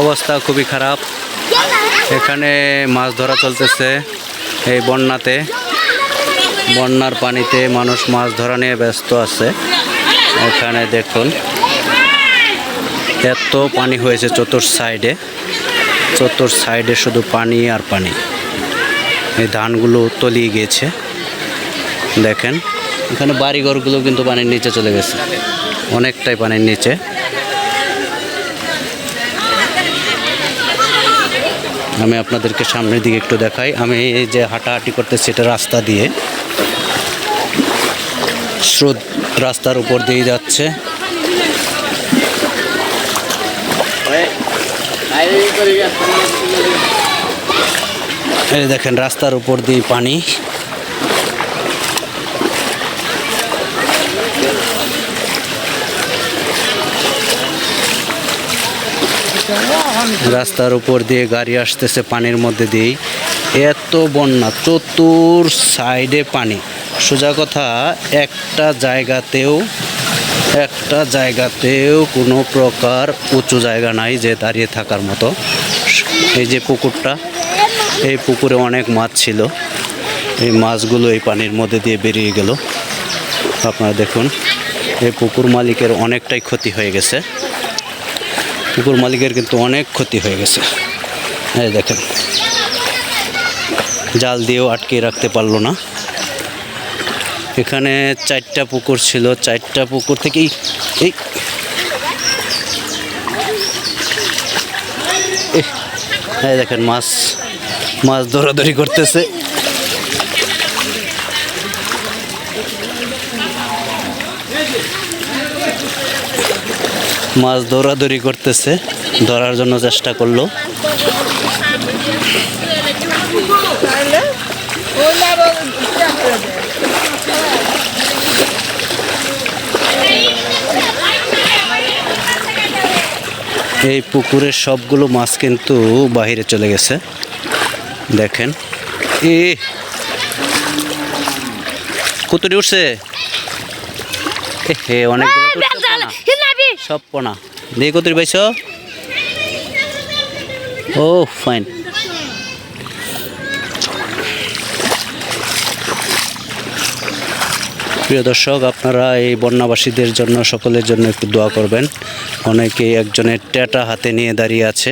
অবস্থা খুবই খারাপ। এখানে মাছ ধরা চলতেছে এই বন্যাতে। বন্যার পানিতে মানুষ মাছ ধরা নিয়ে ব্যস্ত আছে। এখানে দেখুন, এত পানি হয়েছে চতুর সাইডে। চতুর সাইডে শুধু পানি আর পানি। এই ধানগুলো তলিয়ে গিয়েছে। দেখেন, এখানে বাড়িঘরগুলো কিন্তু পানির নিচে চলে গেছে। অনেকটাই পানির নিচে। আমি আপনাদেরকে সামনের দিকে একটু দেখাই। আমি এই যে হাঁটাহাঁটি করতে সেটা রাস্তা দিয়ে। স্রোত রাস্তার উপর দিয়ে যাচ্ছে। এই দেখেন, রাস্তার উপর দিয়ে পানি। রাস্তার উপর দিয়ে গাড়ি আসতেছে পানির মধ্যে দিয়েই। এত বন্যা, চতুর সাইডে পানি। সোজা কথা, একটা জায়গাতেও একটা জায়গাতেও কোনো প্রকার উঁচু জায়গা নাই যে দাঁড়িয়ে থাকার মতো। এই যে পুকুরটা, এই পুকুরে অনেক মাছ ছিল। এই মাছগুলো এই পানির মধ্যে দিয়ে বেরিয়ে গেল। আপনারা দেখুন, এই পুকুর মালিকের অনেকটাই ক্ষতি হয়ে গেছে। পুকুর মালিকের কিন্তু অনেক ক্ষতি হয়ে গেছে। এই দেখেন। জাল দিয়েও আটকে রাখতে পারল না। এখানে চারটা পুকুর ছিল। চারটা পুকুর থেকেই এই এই দেখেন মাছ মাছ দৌড়াদৌড়ি করতেছে। মাছ দৌড়াদৌড়ি করতেছে, ধরার জন্য চেষ্টা করল। এই পুকুরের সবগুলো মাছ কিন্তু বাইরে চলে গেছে। দেখেন এ কতটি উঠছে। হে অনেকগুলো। সব পোনা দিয়ে কুতুরি পাইছ? Oh fine. প্রিয় দর্শক আপনারা এই বন্যাবাসীদের জন্য সকলের জন্য একটু দোয়া করবেন। অনেকেই একজনের টেটা হাতে নিয়ে দাঁড়িয়ে আছে।